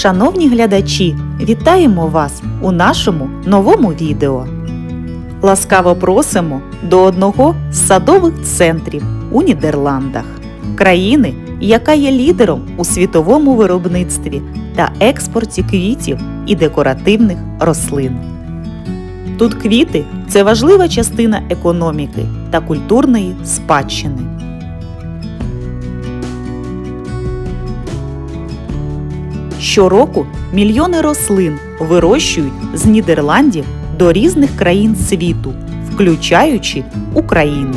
Шановні глядачі, вітаємо вас у нашому новому відео. Ласкаво просимо до одного з садових центрів у Нідерландах, країни, яка є лідером у світовому виробництві та експорті квітів і декоративних рослин. Тут квіти це важлива частина економіки та культурної спадщини. Щороку мільйони рослин вирощують з Нідерландів до різних країн світу, включаючи Україну.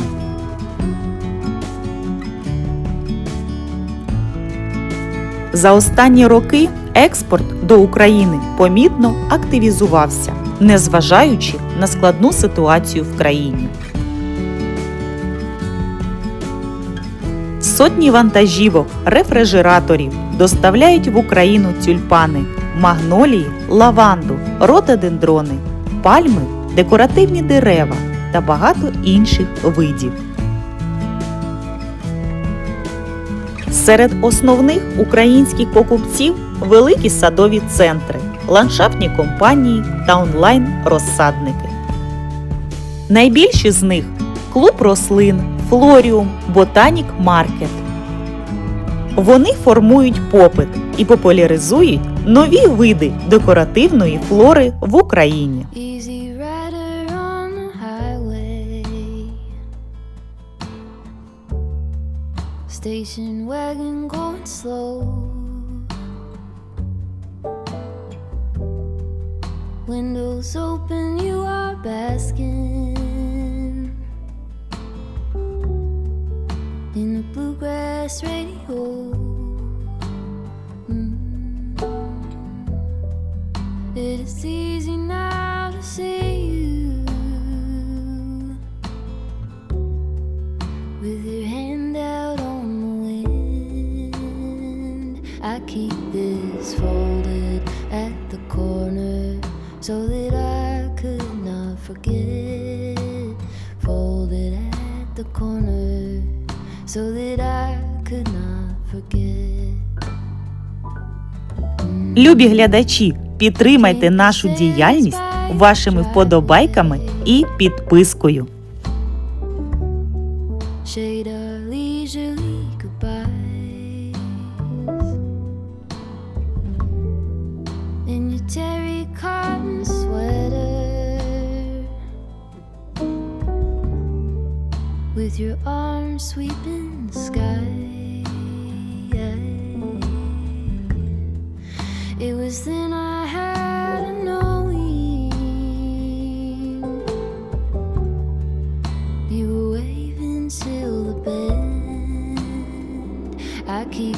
За останні роки експорт до України помітно активізувався, незважаючи на складну ситуацію в країні. Сотні вантажівок, рефрижераторів доставляють в Україну тюльпани, магнолії, лаванду, рододендрони, пальми, декоративні дерева та багато інших видів. Серед основних українських покупців великі садові центри, ландшафтні компанії та онлайн-розсадники. Найбільші з них клуб рослин, флоріум, ботанік маркет. Вони формують попит і популяризують нові види декоративної флори в Україні. Station wagon going slow. Windows open, you are basking in the bluegrass radio. Mm. It is easy now to see you with your hand out on the wind. I keep this folded at the corner so that I could not forget. Folded at the corner so that I could not forget. Любі глядачі, підтримайте нашу діяльність вашими вподобайками і підпискою. Shade our leisurely goodbyes in your terry cotton sweater with your arms sweeping sky. It was then I had a knowing. You were waving till the bend. I keep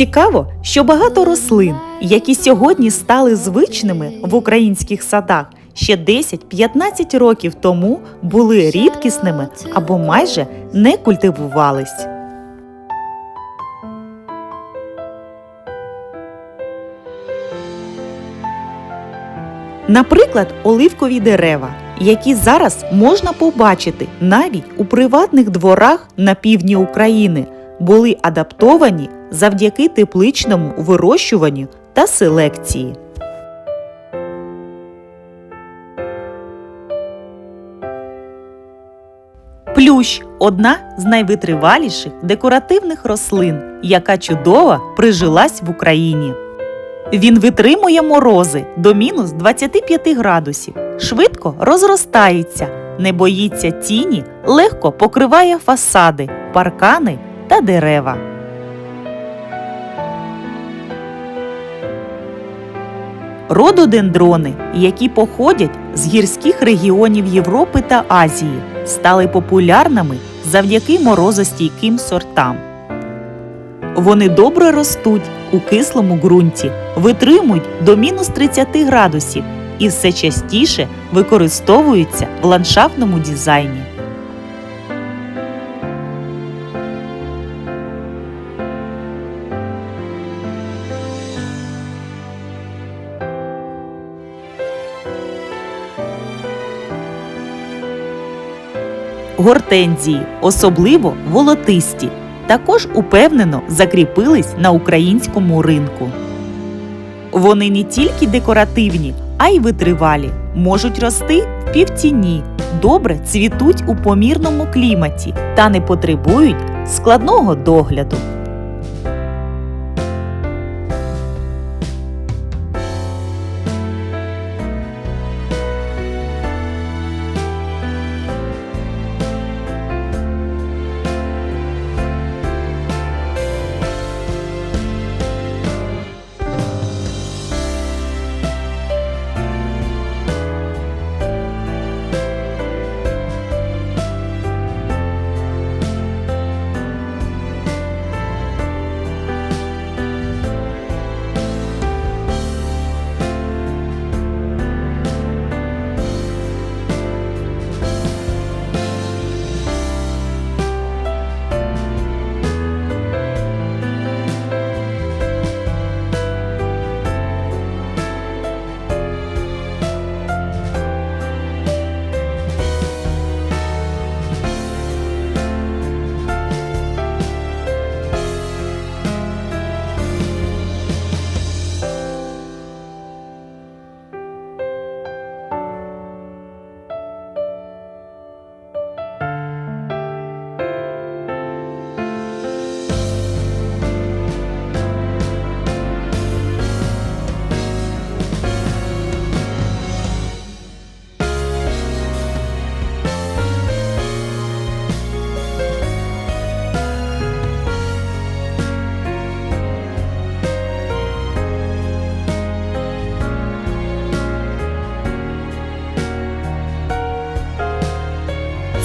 Цікаво, що багато рослин, які сьогодні стали звичними в українських садах, ще 10-15 років тому були рідкісними або майже не культивувались. Наприклад, оливкові дерева, які зараз можна побачити навіть у приватних дворах на півдні України, були адаптовані завдяки тепличному вирощуванню та селекції. Плющ одна з найвитриваліших декоративних рослин, яка чудово прижилась в Україні. Він витримує морози до мінус 25 градусів, швидко розростається, не боїться тіні, легко покриває фасади, паркани та дерева. Рододендрони, які походять з гірських регіонів Європи та Азії, стали популярними завдяки морозостійким сортам. Вони добре ростуть у кислому ґрунті, витримують до мінус 30 градусів і все частіше використовуються в ландшафтному дизайні. Гортензії, особливо волотисті, також упевнено закріпились на українському ринку. Вони не тільки декоративні, а й витривалі, можуть рости в півтіні, добре цвітуть у помірному кліматі та не потребують складного догляду.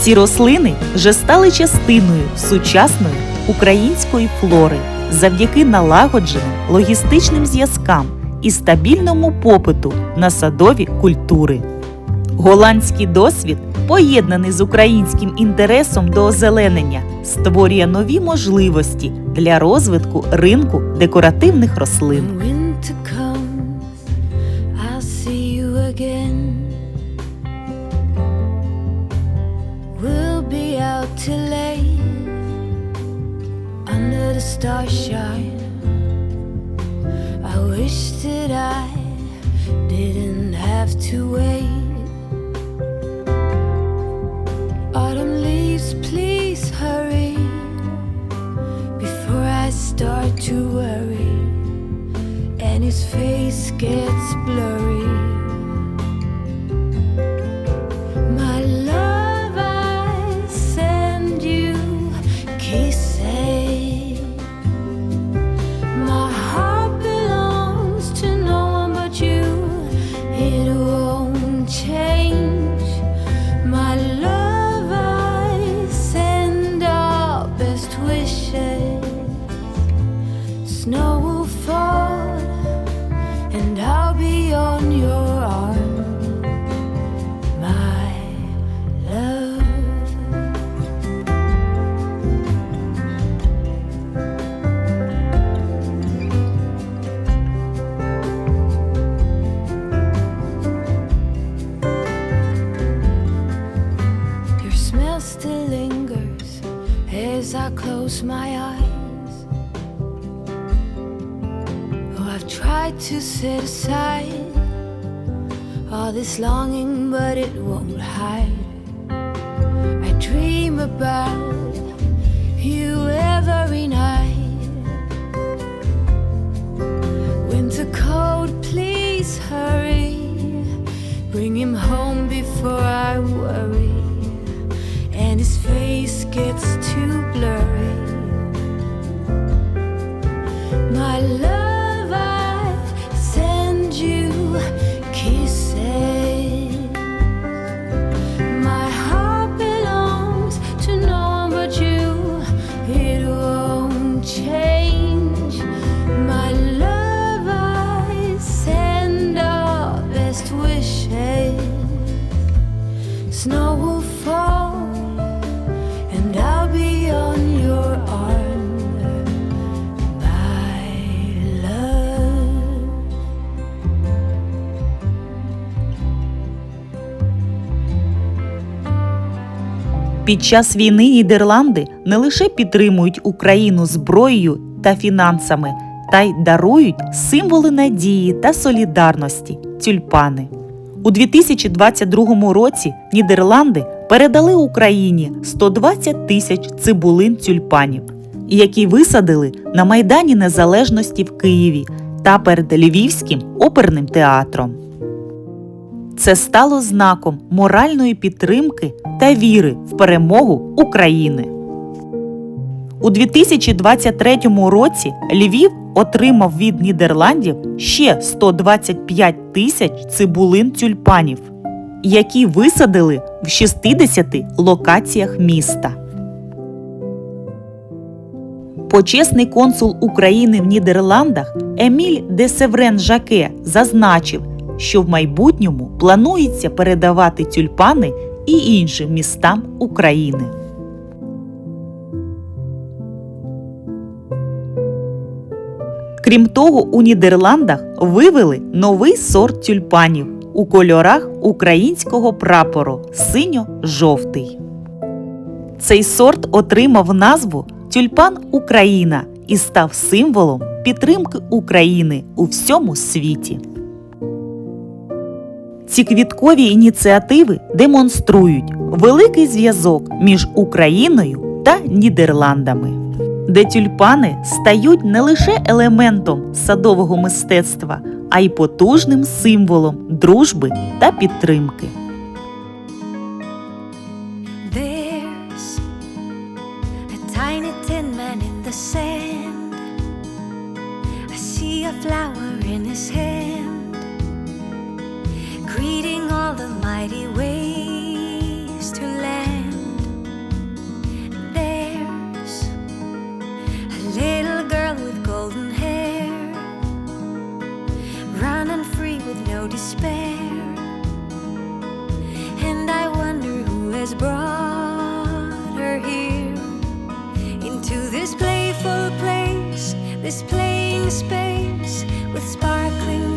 Ці рослини вже стали частиною сучасної української флори завдяки налагодженим логістичним зв'язкам і стабільному попиту на садові культури. Голландський досвід, поєднаний з українським інтересом до озеленення, створює нові можливості для розвитку ринку декоративних рослин. Till late under the starshine. I wish that I didn't have to wait. Autumn leaves, please hurry before I start to worry and his face gets blurry. To set aside all this longing, but it won't hide. I dream about you every night. Winter cold, please hurry. Bring him home before I worry. And his face gets too blurry. My love, Під час війни Нідерланди не лише підтримують Україну зброєю та фінансами, та й дарують символи надії та солідарності тюльпани. У 2022 році Нідерланди передали Україні 120 тисяч цибулин тюльпанів, які висадили на Майдані Незалежності в Києві та перед Львівським оперним театром. Це стало знаком моральної підтримки та віри в перемогу України. У 2023 році Львів отримав від Нідерландів ще 125 тисяч цибулин тюльпанів, які висадили в 60 локаціях міста. Почесний консул України в Нідерландах Еміль де Севрен Жаке зазначив, що в майбутньому планується передавати тюльпани і іншим містам України. Крім того, у Нідерландах вивели новий сорт тюльпанів у кольорах українського прапору синьо-жовтий. Цей сорт отримав назву Тюльпан Україна і став символом підтримки України у всьому світі. Ці квіткові ініціативи демонструють великий зв'язок між Україною та Нідерландами, де тюльпани стають не лише елементом садового мистецтва, а й потужним символом дружби та підтримки. Tiny tin flower in his hand, the mighty ways to land. There's a little girl with golden hair, running free with no despair. And I wonder who has brought her here into this playful place, this playing space with sparkling